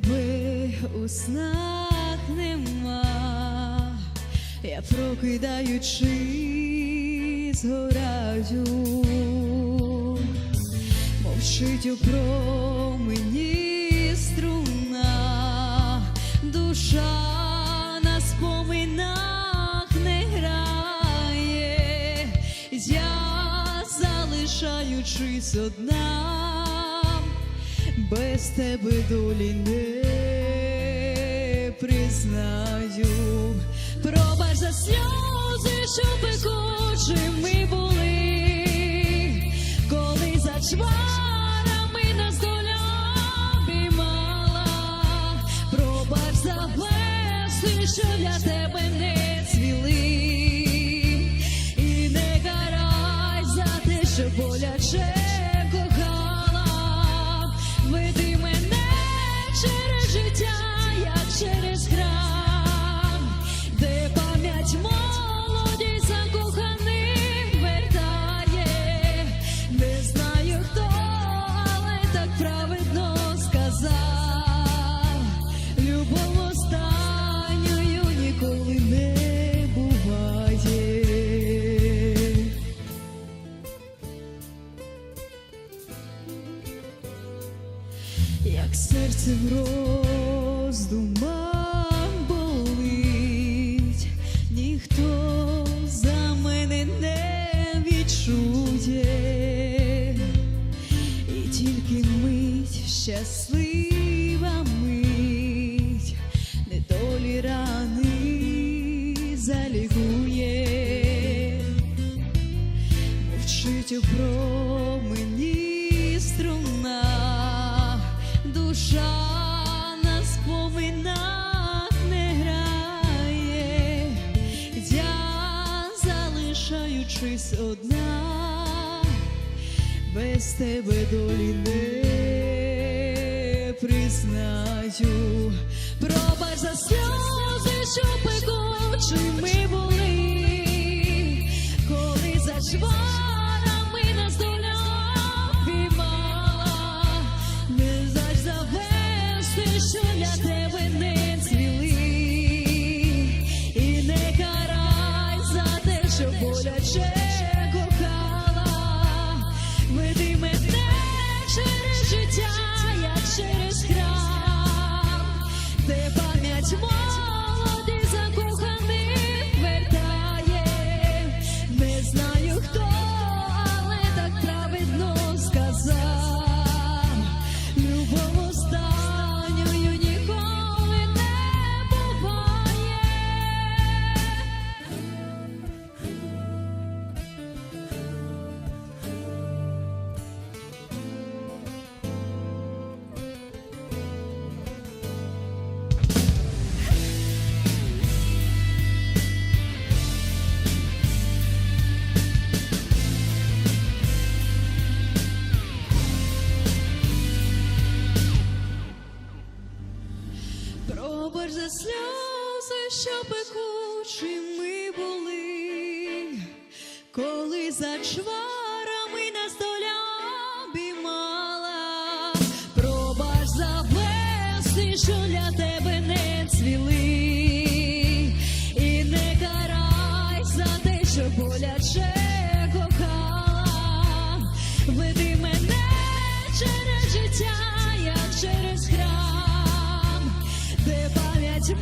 тебе у снах нема, я прокидаючи згораю, мовчить у промені струна, душа на споминах не грає, я залишаючись одна, без тебе долі не признаю. Пробач за сльози, що пекучими були, коли за чварами нас доля обіймала. Пробач за верси, що для тебе не як серце в роздумах болить, ніхто за мене не відчує, і тільки мить щаслива залишаючись одна, без тебе долі не признаю. Пробач за сльози, що що що пекучими були, коли за чварами нас доля обіймала. Пробач за верси, що для тебе не цвіли, і не карай за те, що боляче кохала. Веди мене через життя, як через храм, де пам'ять